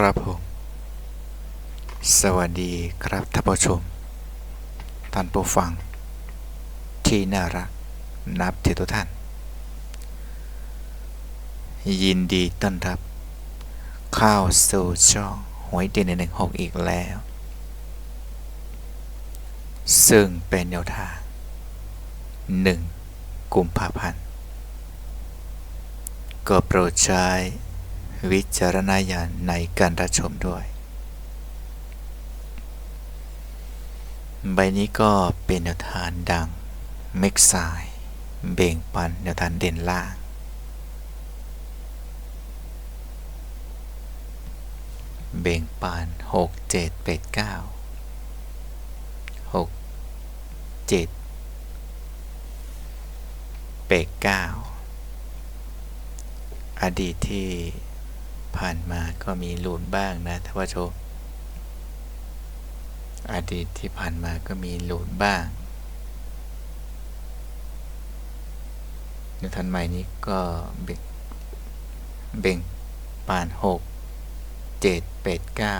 ครับผม สวัสดีครับท่านผู้ชม ท่านผู้ฟัง ที่น่ารัก นับถือทุกท่าน ยินดีต้อนรับ เข้าสู่ช่องหวยเด่นหนึ่งหกอีกแล้ว ซึ่งเป็นแนวทางหนึ่งกุมภาพันธ์ก็โปรดใช้ วิจารณญาณในการรับชมด้วย ใบนี้ก็เป็นแนวทางดังเม็กไซเบ่งปันแนวทางเด่นล่าง เบ่งปันหกเจ็ดแปดเก้าหกเจ็ดแปดเก้าอดีตที่ ผ่านมาก็มีหลุนบ้างนะท่านผู้ชม อดีตที่ผ่านมาก็มีหลุนบ้าง ในทันใหม่นี้ก็เบ่งเบ่งปานหกเจ็ดแปดเก้า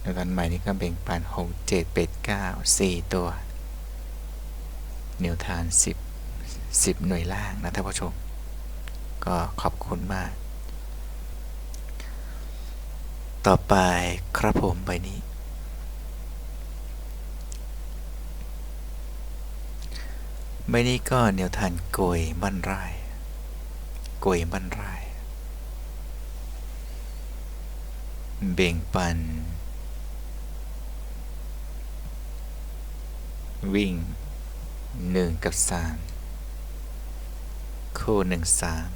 ในทันใหม่นี้ก็เบ่งปานหกเจ็ดแปดเก้าสี่ตัวนิวทานสิบสิบหน่วยล่างนะท่านผู้ชม ก็ขอบคุณมาก ต่อไปครับผมใบนี้ ใบนี้ก็แนวทานโกยบ้านไร่โกยบ้านไร่เบ่งปัน วิ่งหนึ่งกับสามคู่หนึ่งสาม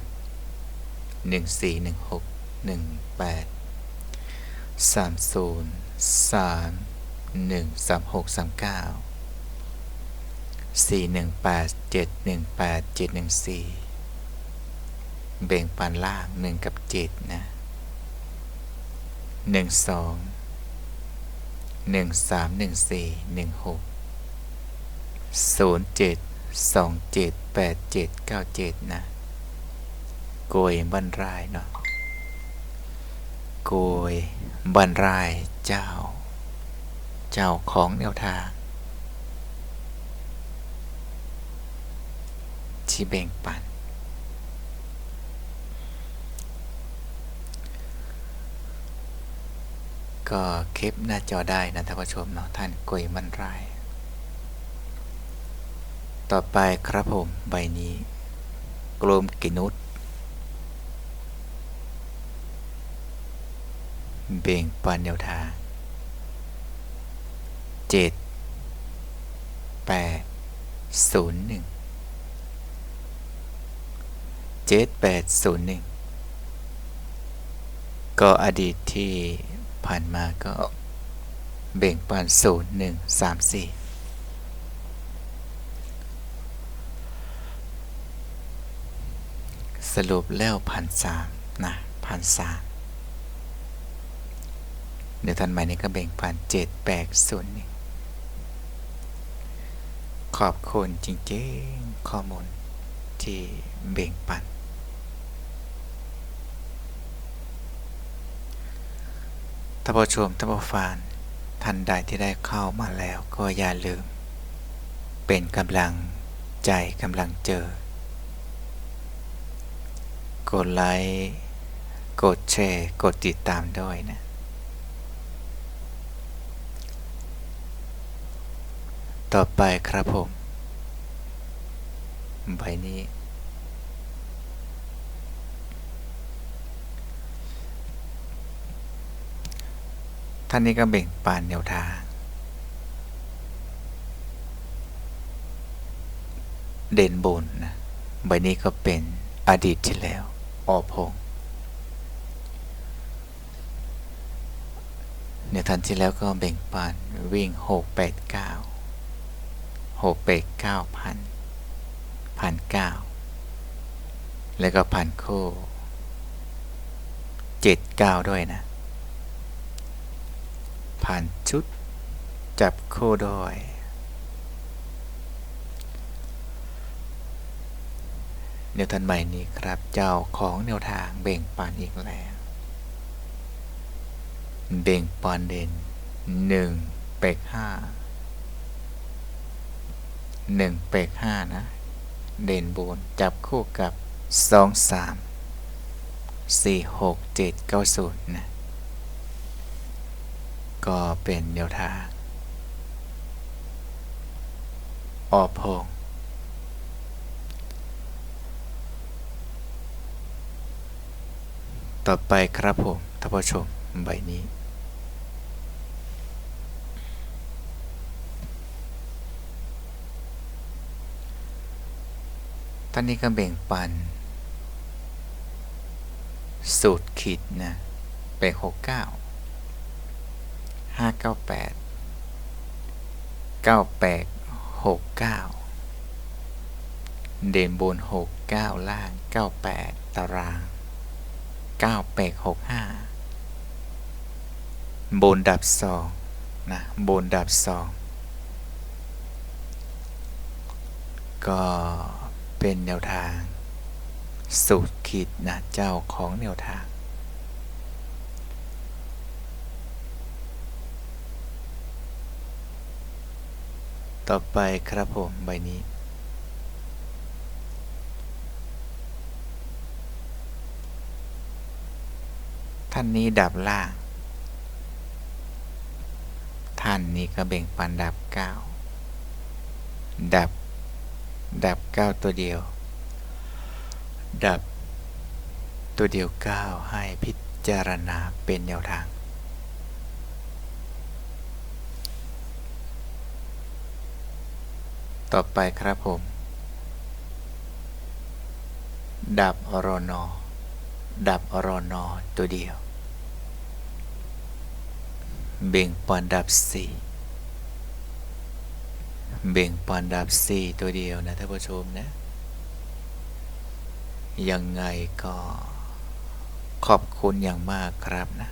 หนึ่งสี่หนึ่งหกหนึ่งแปดสามศูนย์สามหนึ่งสามหกสามเก้าสี่หนึ่งแปดเจ็ดหนึ่งแปดเจ็ดหนึ่งสี่เบ่งปานล่างหนึ่งกับเจ็ดนะหนึ่งสองหนึ่งสามหนึ่งสี่หนึ่งหกศูนย์เจ็ดสองเจ็ดแปดเจ็ดเก้าเจ็ดนะ โกยบันรายเนาะโกยบันรายเจ้า เจ้าของแนวทางที่แบ่งปัน ก็คลิปหน้าจอได้นะท่านผู้ชมเนาะท่านโกยบันราย ต่อไปครับผม ใบนี้ กลมกินุษ เบ่งปันแนวทางเจ็ดแปดศูนย์หนึ่งเจ็ดแปดศูนย์หนึ่งก็อดีตที่ผ่านมาก็เบ่งปันศูนย์หนึ่งสามสี่สรุปแล้วพันสามนะพันสาม เดี๋ยวทันใหม่นี้ก็เบ่งพันเจ็ดแปดศูนย์ขอบคุณจริงๆข้อมูลที่เบ่งปัน ท่านผู้ชมท่านผู้ฟังท่านใดที่ได้เข้ามาแล้วก็อย่าลืม เป็นกำลังใจกำลังเจอ กดไลค์ กดแชร์ กดติดตามด้วยนะ ต่อไปครับผม ใบนี้ ท่านนี้ก็เบ่งปานแนวทาง เด่นบนนะ ใบนี้ก็เป็นอดีตที่แล้ว ออพงษ์ในทันที่แล้วก็เบ่งปานวิ่งหกแปดเก้า หกแปดเก้าพันพันเก้าแล้วก็พันโคเจ็ดเก้าด้วยนะผ่านชุด จับคู่ด้วยแนวทันใหม่นี้ครับเจ้าของแนวทางเบ่งปานอีกแล้ว เบ่งปอนเด่นหนึ่งเป็กห้า หนึ่งเปกห้านะ เด่นบนจับคู่กับสองสามสี่หกเจ็ดเก้าศูนย์นะ ก็เป็นแนวทาง ออพงต่อไปครับผมท่านผู้ชมใบนี้ ท่านนี้ก็แบ่งปัน สูตรคิดนะไปหกเก้าห้าเก้าแปดเก้าแปดหกเก้าเด่นบนหกเก้าล่างเก้าแปดตารางเก้าแปดหกห้าบนดับสองนะบนดับสองก็ เป็นแนวทาง สูตรคิดนะเจ้าของแนวทาง ต่อไปครับผมใบนี้ท่านนี้ดับล่าง ท่านนี้ก็เบ่งปันดับเก้าดับ ดับเก้าตัวเดียว ดับ ตัวเดียวเก้าให้พิจารณาเป็นแนวทาง ต่อไปครับผม ดับอรนอดับอรนอตัวเดียว เบ่งปอนดับสี่ เบ่งปอนดับสี่ตัวเดียวนะท่านผู้ชมนะ ยังไงก็ขอบคุณอย่างมากครับนะ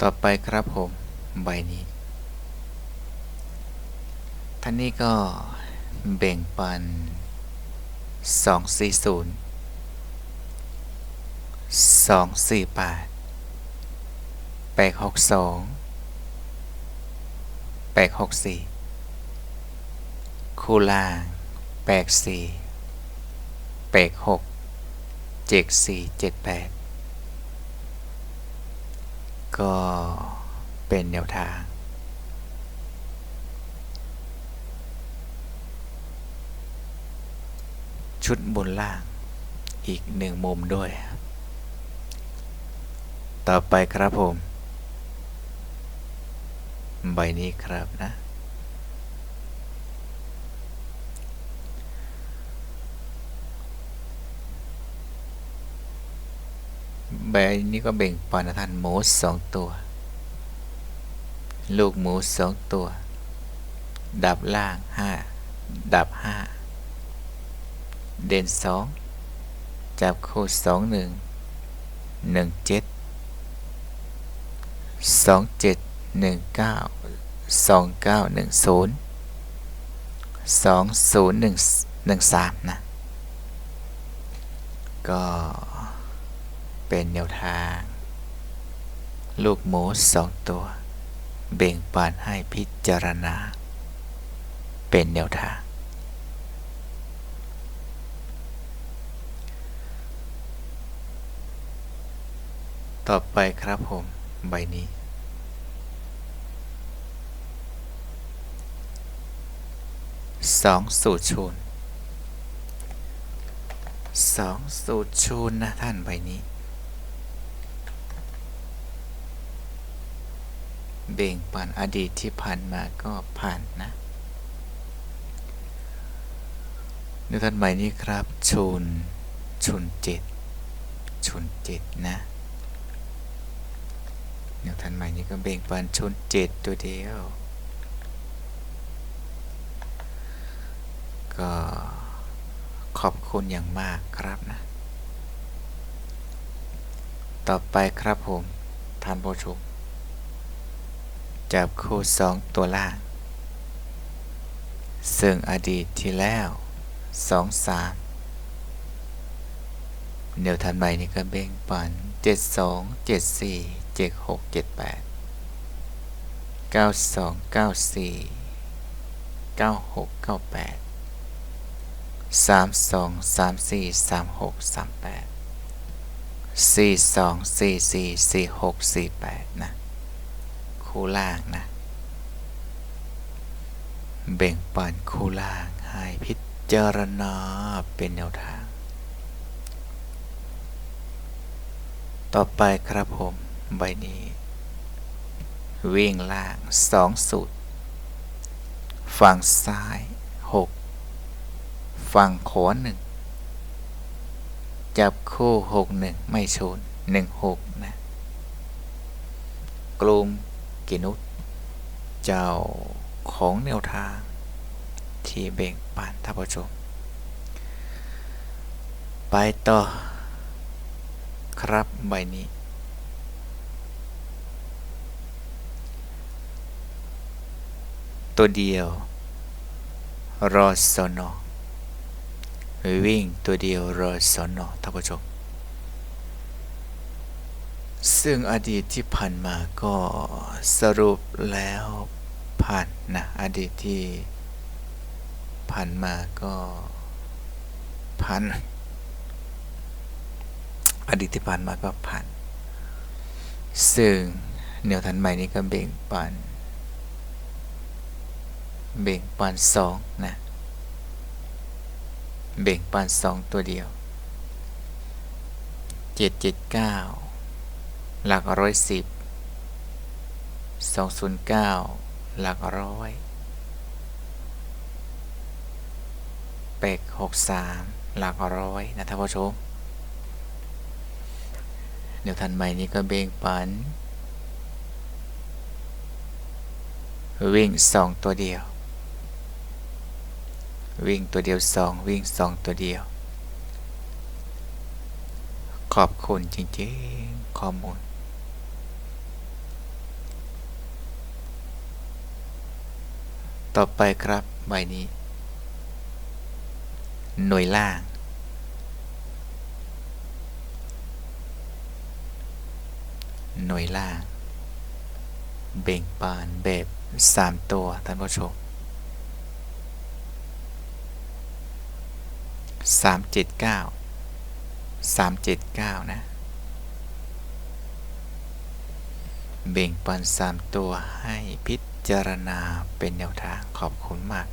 ต่อไปครับผม ใบนี้ ท่านนี้ก็ เบ่งปัน 240 248 862 864 คู่ล่าง 84 86 74 78 ก็เป็นแนวทาง ชุดบนล่าง อีกหนึ่งมุมด้วย ต่อไปครับผม ใบนี้ครับนะ ใบนี้ก็เบ่งปันท่านหมูสองตัว ลูกหมูสองตัว ดับล่างห้าดับห้า เด่นสองจับคู่สองหนึ่งหนึ่งเจ็ดสองเจ็ดหนึ่งเก้าสองเก้าหนึ่งศูนย์สองศูนย์หนึ่งหนึ่งสามนะ ก็เป็นแนวทาง ลูกหมูสองตัว เบ่งปานให้พิจารณา เป็นแนวทาง ต่อไปครับผมใบนี้ สองสูตรชูนสองสูตรชูนนะท่านใบนี้ เบ่งปันอดีตที่ผ่านมาก็ผ่านนะในท่านใหม่นี้ครับ ชูนชูนเจ็ดชูนเจ็ดนะ แนวท่านใหม่นี้ก็เบ่งปันชนเจ็ดตัวเดียว ก็ขอบคุณอย่างมากครับนะ ต่อไปครับผมท่านผู้ชมจับคู่สองตัวล่าง ซึ่งอดีตที่แล้วสองสาม เดี๋ยวทันใหม่นี่ก็เบ่งปันเจ็ดสองเจ็ดสี่เจ็ดหกเจ็ดแปดเก้าสองเก้าสี่เก้าหกเก้าแปดสามสองสามสี่สามหกสามแปดสี่สองสี่สี่สี่หกสี่แปดนะคู่ล่างนะ เบ่งปันคู่ล่างให้พิจารณาเป็นแนวทาง ต่อไปครับผมใบนี้ วิ่งล่างสองสูตร ฝั่งซ้ายหกฝั่งขวาหนึ่งจับคู่หกหนึ่งไม่ชนหนึ่งหกนะ กลุ่มกินุษเจ้าของแนวทาง ที่เบ่งปันท่านผู้ชม ไปต่อ ครับใบนี้ ตัวเดียวรอสนอวิ่งตัวเดียวรอสนอท่านผู้ชมซึ่งอดีตที่ผ่านมาก็สรุปแล้วผ่านนะอดีตที่ผ่านมาก็ผ่าน อดีตที่ผ่านมาก็ผ่านซึ่งแนวทันใหม่นี้ก็เบ่งปันเบ่งปันสองนะเบ่งปันสองตัวเดียวเจ็ดเจ็ดเก้าหลักร้อยสิบสองศูนย์เก้าหลักร้อยเป็กหกสามหลักร้อยนะท่านผู้ชม เดี๋ยวทันใหม่นี้ก็เบ่งปัน วิ่งสองตัวเดียว วิ่งตัวเดียวสองวิ่งสองตัวเดียว ขอบคุณจริงๆ ข้อมูลต่อไปครับใบนี้ หน่วยล่าง หน่วยล่าง เบ่งปานแบบสามตัวท่านผู้ชมสามเจ็ดเก้าสามเจ็ดเก้านะ เบ่งปันสามตัวให้พิจารณาเป็นแนวทางขอบคุณมาก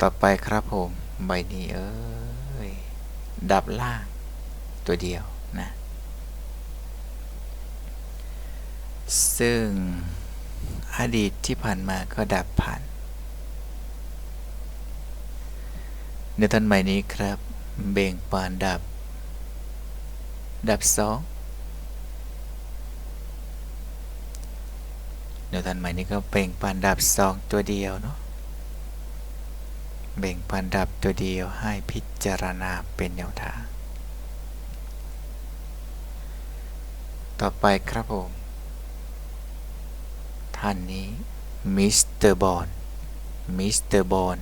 ต่อไปครับผม ใบนี้เอ้ย ดับล่างตัวเดียวนะ ซึ่งอดีตที่ผ่านมาก็ดับผ่าน ในทันใหม่นี้ครับ เบ่งปานดับ ดับสองเดี๋ยวทันใหม่นี้ก็เบ่งปานดับสองตัวเดียวเนาะ เบ่งปานดับตัวเดียวให้พิจารณาเป็นแนวทาง ต่อไปครับผม ท่านนี้มิสเตอร์บอลมิสเตอร์บอล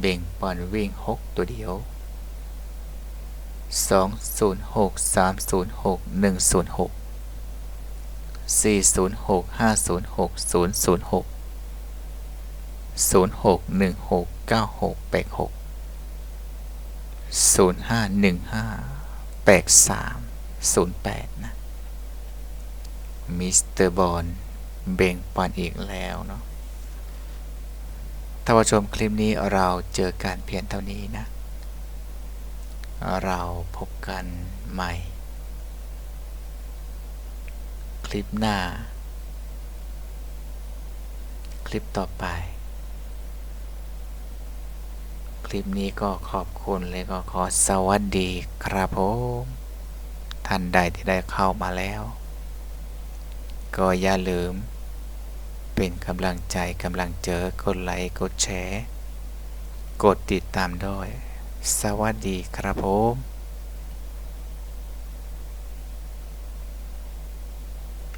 เบ่งปอนวิ่งหกตัวเดียวสองศูนย์หกสามศูนย์หกหนึ่งศูนย์หกสี่ศูนย์หกห้าศูนย์หกศูนย์ศูนย์หกศูนย์หกหนึ่งหกเก้าหกแปดหกศูนย์ห้าหนึ่งห้าแปดสามศูนย์แปดนะ มิสเตอร์บอลเบ่งปันอีกแล้วเนาะท่านผู้ชมคลิปนี้เราเจอกันเพียงเท่านี้นะ เราพบกันใหม่ คลิปหน้า คลิปต่อไป คลิปนี้ก็ขอบคุณเลยก็ขอสวัสดีครับผม ท่านใดที่ได้เข้ามาแล้ว ก็อย่าลืม เป็นกำลังใจกำลังเจอกดไลค์กดแชร์ กดติดตามด้วย สวัสดีครับผม